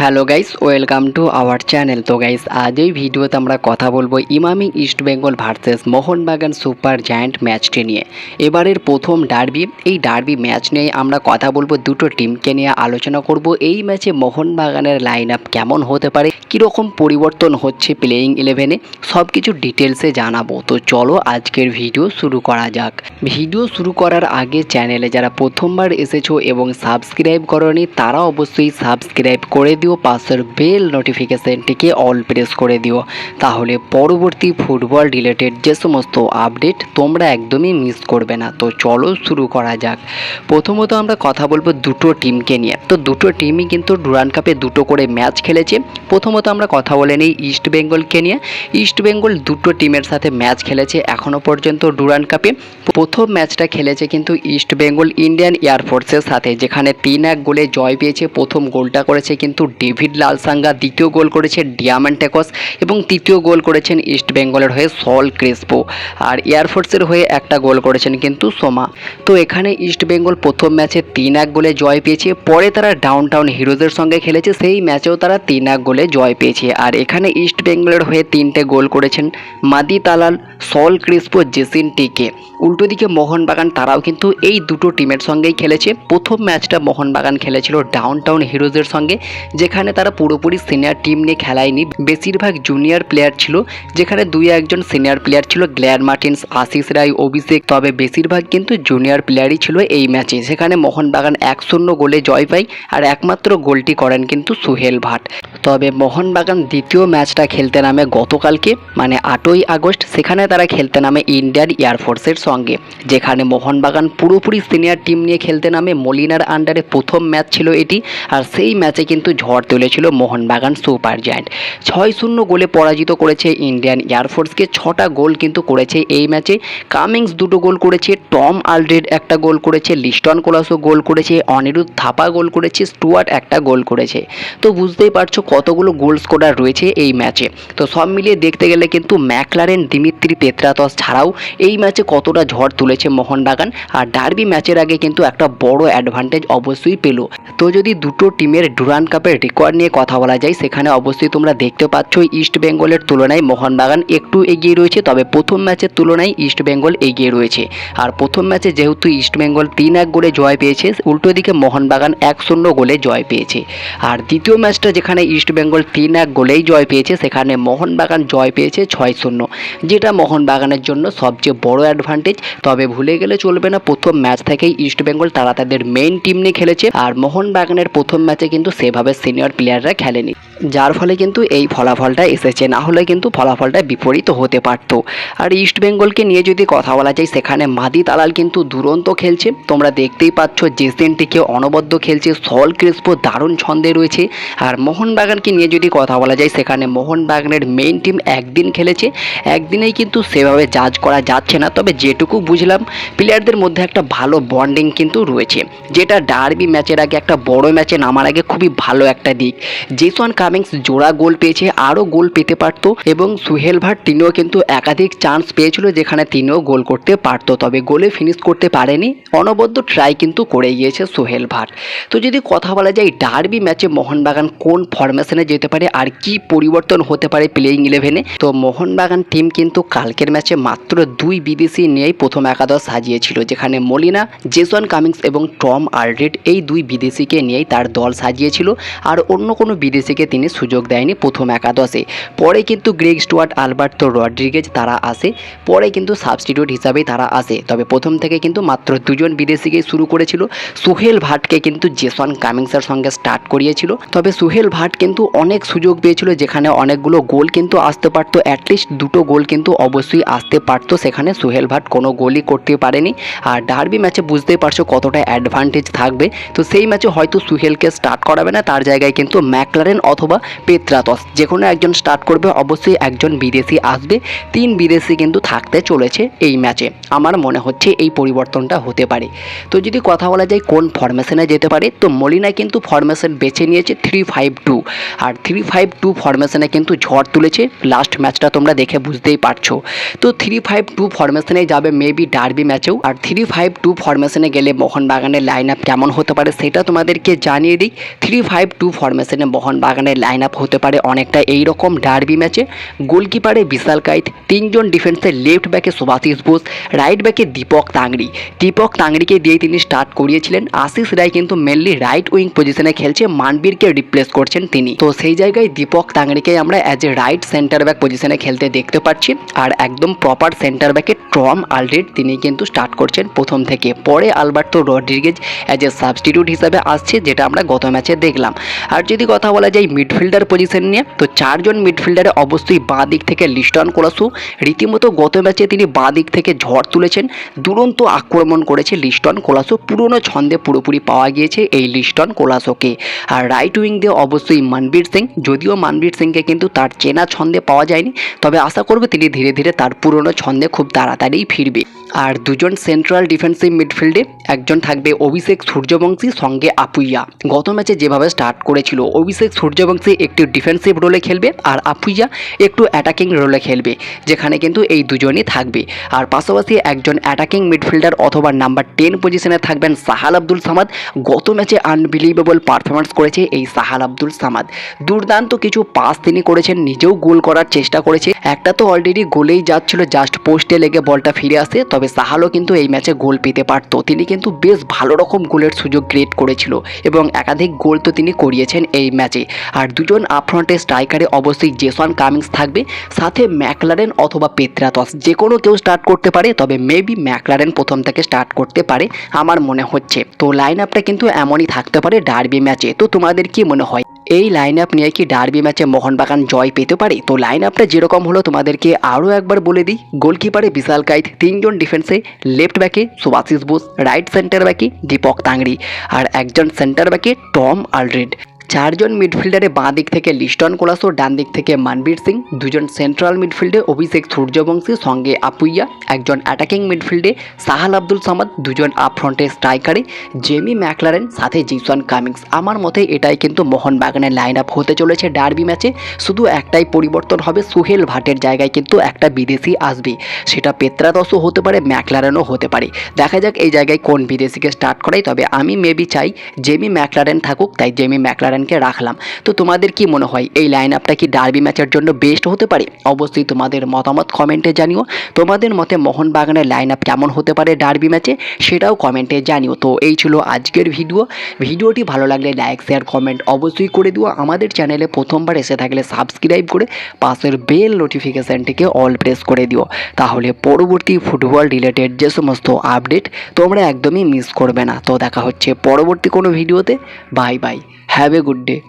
Hello guys welcome to our channel তো guys আজ এই ভিডিওতে আমরা কথা বলব Emami East Bengal versus Mohun Bagan super giant ম্যাচটি নিয়ে। এবারের প্রথম ডার্বি, এই ডার্বি ম্যাচ নিয়ে আমরা কথা বলব দুটো টিমকে নিয়ে আলোচনা করব। এই ম্যাচে মোহনবাগানের লাইন আপ কেমন হতে পারে, কীরকম পরিবর্তন হচ্ছে প্লেয়িং ইলেভেনে সব কিছু ডিটেলসে জানাব। তো চলো আজকের ভিডিও শুরু করা যাক। ভিডিও শুরু করার আগে চ্যানেলে যারা প্রথমবার এসেছ এবং সাবস্ক্রাইব করনি, তারা অবশ্যই সাবস্ক্রাইব করে দিও। পাশের বেল নোটিফিকেশনটিকে অল প্রেস করে দিও। তাহলে পরবর্তী ফুটবল রিলেটেড যে সমস্ত আপডেট তোমরা একদমই মিস করবে না। তো চলো শুরু করা যাক। প্রথমত আমরা কথা বলব দুটো টিমকে নিয়ে। তো দুটো টিমই কিন্তু ডুরান কাপে দুটো করে ম্যাচ খেলেছে। প্রথমত আমরা কথা বলে নিই ইস্ট বেঙ্গলকে নিয়ে। ইস্ট বেঙ্গল দুটো টিমের সাথে ম্যাচ খেলেছে এখনও পর্যন্ত ডুরান কাপে প্রথম ম্যাচটা খেলেছে কিন্তু ইস্ট বেঙ্গল ইন্ডিয়ান এয়ারফোর্সের সাথে, যেখানে তিন এক গোলে জয় পেয়েছে। প্রথম গোলটা করেছে কিন্তু ডেভিড লালসাঙ্গা দ্বিতীয় গোল করেছে ডিয়ামান্টেকস এবং তৃতীয় গোল করেছেন ইস্ট বেঙ্গলের হয়ে সল ক্রেসপো। আর এয়ারফোর্সের হয়ে একটা গোল করেছেন কিন্তু সোমা। তো এখানে ইস্ট বেঙ্গল প্রথম ম্যাচে তিন এক গোলে জয় পেয়েছে, পরে তারা ডাউন টাউন হিরোজের সঙ্গে খেলেছে, সেই ম্যাচেও তারা তিন এক গোলে জয় পেয়েছে। আর এখানে ইস্ট বেঙ্গলের হয়ে তিনটে গোল করেছেন মাদি তালাল, সল ক্রিস্পো, জেসিন টিকে। উল্টো দিকে মোহনবাগান তারাও কিন্তু এই দুটো টিমের সঙ্গেই খেলেছে। প্রথম ম্যাচটা মোহনবাগান খেলেছিল ডাউন টাউন হিরোজের সঙ্গে যেখানে তারা পুরোপুরি সিনিয়র টিম নিয়ে খেলায়নি। বেশিরভাগ জুনিয়র প্লেয়ার ছিল, যেখানে দুই একজন সিনিয়র প্লেয়ার ছিল, গ্ল্যার মার্টিন্স, আশিস রায়, অভিষেক। তবে বেশিরভাগ কিন্তু জুনিয়র প্লেয়ারই ছিল এই ম্যাচে সেখানে মোহনবাগান এক শূন্য গোলে জয় পায় আর একমাত্র গোলটি করেন কিন্তু সুহেল ভাট। তবে মোহনবাগান দ্বিতীয় ম্যাচটা খেলতে নামে গতকালকে মানে আটই আগস্ট, সেখানে তারা খেলতে নামে ইন্ডিয়ান এয়ারফোর্সের সঙ্গে, যেখানে মোহনবাগান পুরোপুরি সিনিয়র টিম নিয়ে খেলতে নামে মলিনার আন্ডারে প্রথম ম্যাচ ছিল এটি, আর সেই ম্যাচে কিন্তু ঝড় তুলেছিল মোহনবাগান সুপার জায়ান্ট। ছয় শূন্য গোলে পরাজিত করেছে ইন্ডিয়ান এয়ারফোর্সকে ছটা গোল কিন্তু করেছে এই ম্যাচে। কামিংস দুটো গোল করেছে, টম আলড্রেড একটা গোল করেছে, লিস্টন কোলাসও গোল করেছে, অনিরুদ্ধ থাপা গোল করেছে, স্টুয়ার্ট একটা গোল করেছে। তো বুঝতেই পারছ কতগুলো গোল স্কোরার রয়েছে এই ম্যাচে। তো সব মিলিয়ে দেখতে গেলে কিন্তু ম্যাকলারেন, দিমিত্রি পেত্রাতস ছাড়াও এই ম্যাচে কতটা ঝড় তুলেছে মোহনবাগান। আর ডার্বি ম্যাচের আগে কিন্তু একটা বড় অ্যাডভান্টেজ অবশ্যই পেল। তো যদি দুটো টিমের ডুরান কাপের রেকর্ড নিয়ে কথা বলা যায়। সেখানে অবশ্যই তোমরা দেখতে পাচ্ছ ইস্ট বেঙ্গলের তুলনায় মোহনবাগান একটু এগিয়ে রয়েছে, তবে প্রথম ম্যাচের তুলনায় ইস্ট বেঙ্গল এগিয়ে রয়েছে। আর প্রথম ম্যাচে যেহেতু ইস্ট বেঙ্গল তিন এক গোলে জয় পেয়েছে, উল্টো দিকে মোহনবাগান এক শূন্য গোলে জয় পেয়েছে। আর দ্বিতীয় ম্যাচটা যেখানে ইস্ট বেঙ্গল তিন এক গোলেই জয় পেয়েছে, সেখানে মোহনবাগান জয় পেয়েছে ছয় শূন্য। যেটা মোহনবাগানের জন্য সবচেয়ে বড় অ্যাডভান্টেজ তবে ভুলে গেলে চলবে না, প্রথম ম্যাচ থেকেই ইস্ট বেঙ্গল তারা তাদের মেইন টিম নিয়ে খেলেছে। আর মোহনবাগানের প্রথম ম্যাচে কিন্তু সেভাবে সিনিয়র প্লেয়াররা খেলেনি। যার ফলে কিন্তু এই ফলাফলটা এসেছে। না হলে কিন্তু ফলাফলটা বিপরীত হতে পারত। আর ইস্ট বেঙ্গলকে নিয়ে যদি কথা বলা যায়, সেখানে মাদি তালাল কিন্তু দুরন্ত খেলছে। তোমরা দেখতেই পাচ্ছ জেসেনটিকে অনবদ্য খেলছে। সল ক্রিস্পো দারুণ ছন্দে রয়েছে। আর মোহনবাগানকে নিয়ে যদি কথা বলা যায়, সেখানে মোহনবাগানের মেইন টিম একদিন খেলেছে। একদিনেই কিন্তু সেভাবে জাজ করা যাচ্ছে না। তবে যেটুকু বুঝলাম প্লেয়ারদের মধ্যে একটা ভালো বন্ডিং কিন্তু রয়েছে। যেটা ডার্বি ম্যাচের আগে, একটা বড় ম্যাচে নামার আগে খুবই ভালো একটা দিক। জেসন কামিংস জোড়া গোল পেয়েছে, আরও গোল পেতে পারত এবং সুহেল ভাট তিনিও কিন্তু একাধিক চান্স পেয়েছিল যেখানে তিনিও গোল করতে পারতো, তবে গোলে ফিনিশ করতে পারেনি, অনবদ্য ট্রাই কিন্তু করে গিয়েছে সোহেল ভাট। তো যদি কথা বলা যায় ডার্বি ম্যাচে মোহনবাগান কোন ফরমেশনে যেতে পারে আর কি পরিবর্তন হতে পারে প্লেয়িং ইলেভেনে তো মোহনবাগান টিম কিন্তু কালকের ম্যাচে মাত্র দুই বিদেশি নিয়েই প্রথম একাদশ সাজিয়েছিল, যেখানে মলিনা জেসন কামিংস এবং টম আলড্রেড এই দুই বিদেশিকে নিয়েই তার দল সাজিয়েছিল, আর অন্য কোনো বিদেশিকে তিনি সুযোগ দেয়নি প্রথম একাদশে। পরে কিন্তু গ্রেগ স্টুয়ার্ট, আলবার্তো রড্রিগেজ তারা আসে। পরে কিন্তু সাবস্টিটিউট হিসাবেই তারা আসে। তবে প্রথম থেকে কিন্তু মাত্র দুজন বিদেশিকেই শুরু করেছিল। সুহেল ভাটকে কিন্তু জেসন কামিংসের সঙ্গে স্টার্ট করিয়েছিল। তবে সুহেল ভাট কিন্তু অনেক সুযোগ পেয়েছিল যেখানে অনেকগুলো গোল কিন্তু আসতে পারতো। অ্যাটলিস্ট দুটো গোল কিন্তু অবশ্যই আসতে পারতো। সেখানে সুহেল ভাট কোনো গোলই করতে পারেনি। আর ডার্বি ম্যাচে বুঝতেই পারছ কতটা অ্যাডভান্টেজ থাকবে। তো সেই ম্যাচে হয়তো সুহেলকে স্টার্ট করাবে না। তার জায়গায় কিন্তু ম্যাকলারেন অথবা অথবা পেত্রাতস। যে কোনো একজন স্টার্ট করবে, অবশ্যই একজন বিদেশি আসবে। তিন বিদেশি কিন্তু থাকতে চলেছে এই ম্যাচে আমার মনে হচ্ছে এই পরিবর্তনটা হতে পারে। তো যদি কথা বলা যায় কোন ফরমেশনে যেতে পারে, তো মলিনা কিন্তু ফরমেশন বেছে নিয়েছে থ্রি ফাইভ টু আর থ্রি ফাইভ টু ফরমেশনে কিন্তু ঝড় তুলেছে। লাস্ট ম্যাচটা তোমরা দেখে বুঝতেই পারছ। তো থ্রি ফাইভ টু ফরমেশনে যাবে মেবি ডার্বি ম্যাচেও আর থ্রি ফাইভ টু ফরমেশনে গেলে মোহনবাগানের লাইন আপ কেমন হতে পারে, সেটা তোমাদেরকে জানিয়ে দিই। থ্রি ফাইভ টু ফরমেশনে মোহনবাগানের লাইন আপ হতে পারে অনেকটা। এইরকম ডার্বি ম্যাচে গোলকিপারে বিশাল কাইত তিনজন ডিফেন্সে লেফট ব্যাকে সুভাষিস বোস রাইট ব্যাকে দীপক তাংড়ি। দীপক তাংড়িকে দিয়ে তিনি স্টার্ট করিয়েছিলেন। আশিস রায় কিন্তু মেনলি রাইট উইং পজিশনে খেলছে, মানবীরকে রিপ্লেস করছেন তিনি। তো সেই জায়গায় দীপক তাংড়িকে আমরা as a right centre back পজিশনে খেলতে দেখতে পাচ্ছি আর একদম প্রপার সেন্টার ব্যাকে ট্রম আলরেড তিনি কিন্তু স্টার্ট করছেন প্রথম থেকে। পরে Alberto Rodriguez as a substitute হিসাবে আসছে, যেটা আমরা গত ম্যাচে দেখলাম। আর যদি কথা বলা যায় মিডফিল্ডার পজিশন নিয়ে, তো চারজন মিডফিল্ডারে অবশ্যই বাঁ দিক থেকে লিস্টন কোলাসু রীতিমতো গত ম্যাচে তিনি বাঁ দিক থেকে ঝড় তুলেছেন, দুরন্ত আক্রমণ করেছে লিস্টন কোলাসো পুরনো ছন্দে পুরোপুরি পাওয়া গিয়েছে এই লিস্টন কোলাসোকে আর রাইট উইং দিয়ে অবশ্যই মানবীর সিং, যদিও মানবীর সিংকে কিন্তু তার চেনা ছন্দে পাওয়া যায়নি, তবে আশা করব তিনি ধীরে ধীরে তার পুরনো ছন্দে খুব তাড়াতাড়িই ফিরবে। আর দুজন সেন্ট্রাল ডিফেন্সিভ মিডফিল্ডে একজন থাকবে অভিষেক সূর্যবংশী, সঙ্গে আপুইয়া। গত ম্যাচে যেভাবে স্টার্ট করেছিল, অভিষেক সূর্যবংশী একটি ডিফেন্সিভ রোলে খেলবে আর আপুইয়া একটু অ্যাটাকিং রোলে খেলবে, যেখানে কিন্তু এই দুজনই থাকবে। আর পাশাপাশি একজন অ্যাটাকিং মিডফিল্ডার অথবা নাম্বার টেন পজিশনে থাকবেন সাহাল আব্দুল সামাদ। গত ম্যাচে আনবিলিভেবল পারফরমেন্স করেছে এই সাহাল আব্দুল সামাদ। দুর্দান্ত কিছু পাস তিনি করেছেন, নিজেও গোল করার চেষ্টা করেছে। একটা তো অলরেডি গোলেই যাচ্ছিল জাস্ট পোস্টে লেগে বলটা ফিরে আসে, তবে সাহালও কিন্তু এই ম্যাচে গোল পেতে পারত। তিনি কিন্তু বেশ ভালো রকম গোলের সুযোগ ক্রিয়েট করেছিল এবং একাধিক গোল তো তিনি করিয়েছেন এই ম্যাচে আর দুজন আপফ্রন্টে স্ট্রাইকারে অবশ্যই জেসন কামিংস থাকবে, সাথে ম্যাকলারেন অথবা পেত্রাতস যে কোনো কেউ স্টার্ট করতে পারে, তবে মেবি ম্যাকলারেন প্রথম থেকে স্টার্ট করতে পারে, আমার মনে হচ্ছে। তো লাইন আপটা কিন্তু এমনই থাকতে পারে ডার্বি ম্যাচে তো তোমাদের কি মনে হয়? এই লাইন আপ নিয়ে কি ডার্বি ম্যাচে মোহনবাগান জয় পেতে পারে? তো লাইন আপটা যেরকম হলো, তোমাদেরকে আরও একবার বলে দিই। গোলকিপারে বিশাল কাইত তিনজন ডিফেন্সে লেফট ব্যাকে সুভাশিস বোস রাইট সেন্টার ব্যাকে দীপক তাংড়ি, আর একজন সেন্টার ব্যাকে টম আলরেড। চারজন মিডফিল্ডারে বাঁ দিক থেকে লিস্টন কোলাস ও ডান দিক থেকে মানবীর সিং, দুজন সেন্ট্রাল মিডফিল্ডে অভিষেক সূর্যবংশী, সঙ্গে আপুইয়া, একজন অ্যাটাকিং মিডফিল্ডে সাহাল আব্দুল সামাদ, দুজন আপ ফ্রন্টে স্ট্রাইকারে জেমি ম্যাকলারেন, সাথে জিসন কামিংস। আমার মতে এটাই কিন্তু মোহনবাগানের লাইন আপ হতে চলেছে ডার্বি ম্যাচে। শুধু একটাই পরিবর্তন হবে, সুহেল ভাটের জায়গায় কিন্তু একটা বিদেশি আসবে। সেটা পেত্রাদসও হতে পারে, ম্যাকলারেনও হতে পারে। দেখা যাক এই জায়গায় কোন বিদেশিকে স্টার্ট করাই তবে আমি মেবি চাই, জেমি ম্যাকলারেন থাকুক। তাই জেমি ম্যাকলারেনকে রাখলাম। তো তোমাদের কি মনে হয়, এই লাইন আপটা কি ডার্বি ম্যাচের জন্য বেস্ট হতে পারে? অবশ্যই তোমাদের মতামত কমেন্টে জানিও। তোমাদের মতে মোহনবাগানের লাইন আপ কেমন হতে পারে ডার্বি ম্যাচে সেটাও কমেন্টে জানিও। তো এই ছিল আজকের ভিডিও ভিডিওটি ভালো লাগলে লাইক শেয়ার কমেন্ট অবশ্যই করে দিও। আমাদের চ্যানেলে প্রথমবার এসে থাকলে সাবস্ক্রাইব করে পাশের বেল নোটিফিকেশানটিকে অল প্রেস করে দিও। তাহলে পরবর্তী ফুটবল রিলেটেড যে সমস্ত আপডেট তোমরা একদমই মিস করবে না। তো দেখা হচ্ছে পরবর্তী কোনো ভিডিওতে bye bye have a good day